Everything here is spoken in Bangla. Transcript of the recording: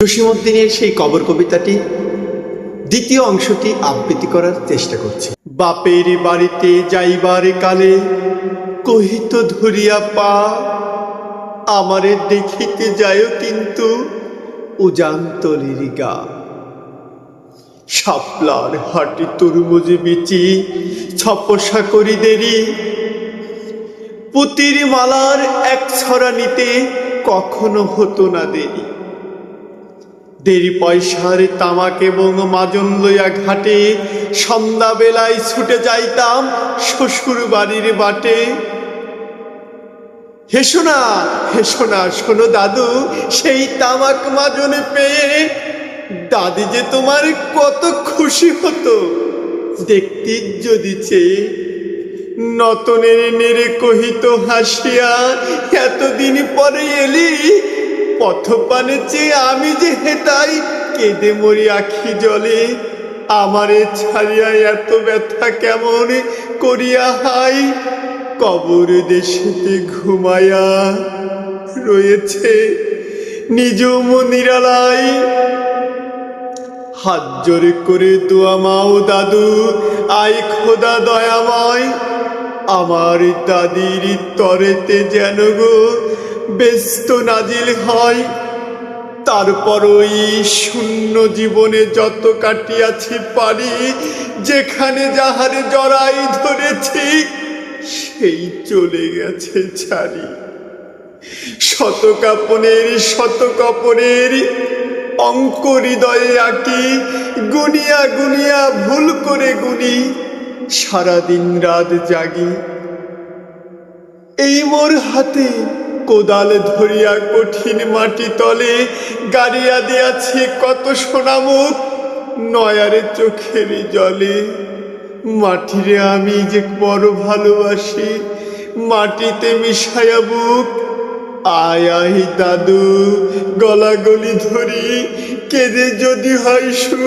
জসীমউদ্দিনের সেই কবর কবিতাটি দ্বিতীয় অংশটি আবৃত্তি করার চেষ্টা করছি। বাপের বাড়িতে যাইবার কালে কহিত ধরিয়া পা, আমারে দেখিতে যায় কিন্তু উজান্তলির গা। শাপলার হাটি তরমুজে বিচি, ছপসা করি দেরি। পুতির মালার এক ছড়া নিতে কখনো হতো না দেরি। দেরি পয়সার তামাক এবং মাজন লইয়া ঘাটে, সন্ধ্যাবেলায় ছুটে যাইতাম শ্বশুর বাড়ির বাটে। হেসো না হেসো না শোনো দাদু, সেই তামাক মাজনে পেয়ে দাদি যে তোমার কত খুশি হতো। দেখতে যদি চেয়ে নতনের নেড়ে কহিত হাসিয়া, এতদিন পরে এলি পথপানে চেয়ে আমি যে হেতাই, কেঁদে মরি আখি জলে। আমারে ছাড়িয়া এত ব্যথা কেমন করিয়া হাই? কবর দেশেতে ঘুমায়া রয়েছে নিজ নিরালাই হাত জোরে করে দোয়া মাও দাদু, আই খোদা দয়াময়। আমার দাদির তরেতে যেন গো ব্যস্ত নাজিল হয়। তারপর ওই শূন্য জীবনে যত কাটিয়াছি পারি, যেখানে যাহারে জড়াই ধরেছি, সেই চলে গেছে ছাড়ি। শত কাপনের শত অঙ্ক হৃদয়ে আঁকি, গুনিয়া গুনিয়া ভুল করে গুনি, সারাদিন রাত জাগি। এই মোর হাতে কোদাল ধরিয়া কঠিন মাটি তলে গাড়িয়া দিয়াছি কত সোনামুখ নয়ারে চোখের জলে। মাটিরে আমি যে বড় ভালোবাসি, মাটিতে মিশায়া বুক। আয় আয় দাদু গলা গলি ধরি, কেঁদে যদি হয় সুখ।